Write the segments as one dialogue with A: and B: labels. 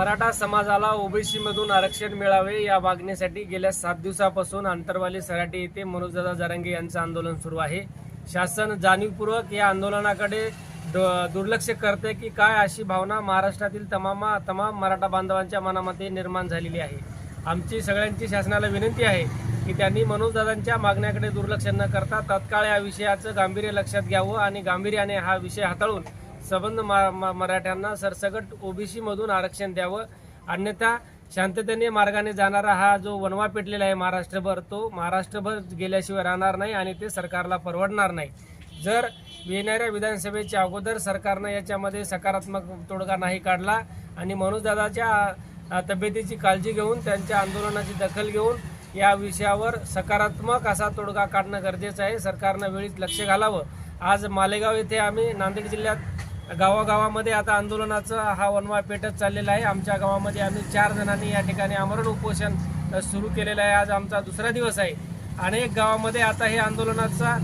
A: मराठा समाजाला ओबीसी मधून आरक्षण मिळावे या मागणीसाठी गेल्या सात दिवसापासून आंतरवाली सराटी येथे मनोजदादा जरांगे यांचं आंदोलन सुरू आहे. शासन जाणीवपूर्वक या आंदोलनाकडे द- दुर्लक्ष करते की काय अशी भावना महाराष्ट्रातील तमाम तमाम मराठा बांधवांच्या मनामध्ये निर्माण झालेली आहे. आमची सगळ्यांची शासनाला विनंती आहे की त्यांनी मनोजदादांच्या मागण्याकडे दुर्लक्ष न करता तत्काळ या विषयाचं गांभीर्य लक्षात घ्यावं आणि गांभीर्याने हा विषय हाताळून संबंध मराठ्यांना सरसकट ओबीसी मधून आरक्षण द्यावं. अन्यथा शांततेने मार्गाने जाणारा हा जो वनवा पेटलेला आहे महाराष्ट्रभर तो महाराष्ट्रभर गेल्याशिवाय राहणार नाही आणि ते सरकारला परवडणार नाही. जर येणाऱ्या विधानसभेच्या अगोदर सरकारनं याच्यामध्ये सकारात्मक तोडगा नाही काढला आणि मनोजदादाच्या तब्येतीची काळजी घेऊन त्यांच्या आंदोलनाची दखल घेऊन या विषयावर सकारात्मक असा तोडगा काढणं गरजेचं आहे. सरकारनं वेळीच लक्ष घालावं. आज मालेगाव येथे आम्ही नांदेड जिल्ह्यात गावागावामध्ये आता आंदोलनाचा हा वनवा पेटत चाललेला आहे. आमच्या गावामध्ये आम्ही चार जणांनी या ठिकाणी आमरण उपोषण सुरू केलेलं आहे. आज आमचा दुसरा दिवस आहे. अनेक गावामध्ये आता हे आंदोलनाचा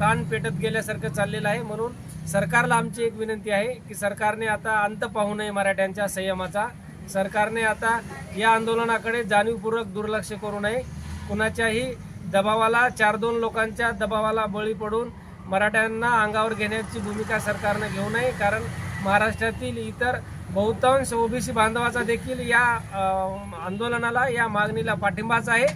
A: रान पेटत गेल्यासारखं चाललेलं आहे. म्हणून सरकारला आमची एक विनंती आहे की सरकारने आता अंत पाहू नये मराठ्यांच्या संयमाचा. सरकारने आता या आंदोलनाकडे जाणीवपूर्वक दुर्लक्ष करू नये. कुणाच्याही दबावाला चार दोन लोकांच्या दबावाला बळी पडून मराठ्यांना अंगावर घेण्याची भूमिका सरकारनं घेऊ नये कारण महाराष्ट्रातील इतर बहुतांश ओबीसी बांधवाचा देखील या आंदोलनाला या मागणीला पाठिंबाच आहे.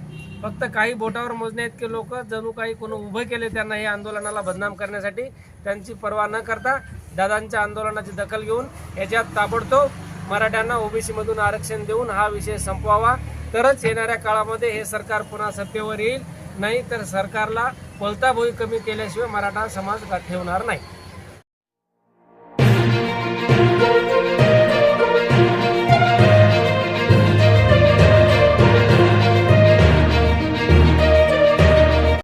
A: फक्त काही बोटावर मोजण्या इतके लोक जणू काही कोणी उभं केले त्यांना या आंदोलनाला बदनाम करण्यासाठी त्यांची पर्वा न करता दादांच्या आंदोलनाची दखल घेऊन याच्यात ताबडतोब मराठ्यांना ओबीसीमधून आरक्षण देऊन हा विषय संपवावा. तरच येणाऱ्या काळामध्ये हे सरकार पुन्हा सत्तेवर येईल. नाही तर सरकारला बोलता भोई कमी केल्याशिवाय मराठा समाज ठेवणार नाही.